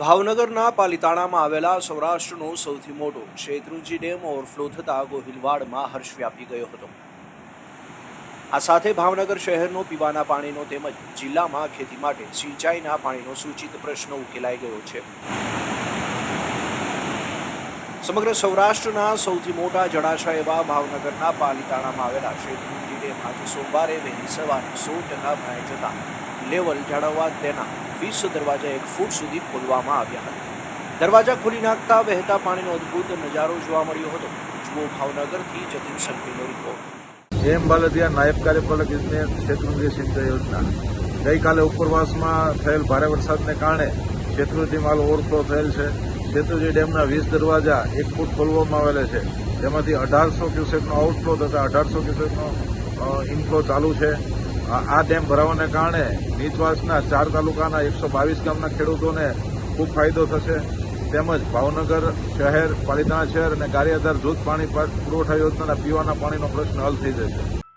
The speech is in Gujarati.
ભાવનગરના પાલિતાણામાં આવેલા સૌરાષ્ટ્રનો સૌથી મોટો શેત્રુંજી ડેમ ઓવરફ્લો થતાં ગોહિલવાડમાં હર્ષ વ્યાપી ગયો હતો. આ સાથે ભાવનગર શહેરનો પીવાના પાણીનો તેમજ જિલ્લામાં ખેતી માટે સિંચાઈના પાણીનો સૂચિત પ્રશ્ન ઉકેલાઈ ગયો છે. સમગ્ર સૌરાષ્ટ્રના સૌથી મોટા જળાશય એવા ભાવનગરના પાલિતાણામાં આવેલા શેત્રુંજી ડેમ આજે સોમવારે વહેલી સવારે સો ટકા ભરાઈ જતા લેવલ જાળવવા તેના વીસ દરવાજા એક ફૂટ સુધી ખોલવામાં આવ્યા હતા. દરવાજા ખોલી નાખતા વહેતા પાણીનો અદ્ભુત નજારો જોવા મળ્યો હતો. જુઓ ભાવનગરથી જતીન સંઘવીનો રિપોર્ટ જેમ બાલદિયા નાયબ કાર્યપાલક ઇજનેર શેત્રુંજી સિંચાઈ યોજના. ગઈકાલે ઉપરવાસમાં થયેલ ભારે વરસાદને કારણે શેત્રુંજી માલ ઓવરફ્લો થયેલ છે. શેત્રુંજી ડેમના વીસ દરવાજા એક ફૂટ ખોલવામાં આવેલા છે. જેમાંથી અઢારસો ક્યુસેકનો આઉટફ્લો તથા અઢારસો ક્યુસેકનો ઇનફ્લો ચાલુ છે. આ ડેમ ભરાવાને કારણે નીચવાસના ચાર તાલુકાના એકસો બાવીસ ગામના ખેડૂતોને ખૂબ ફાયદો થશે. તેમજ ભાવનગર શહેર, પાલિતાણા શહેર અને ગારિયાધાર જૂથ પાણી પુરવઠા યોજનાના પીવાના પાણીનો પ્રશ્ન હલ થઈ જશે.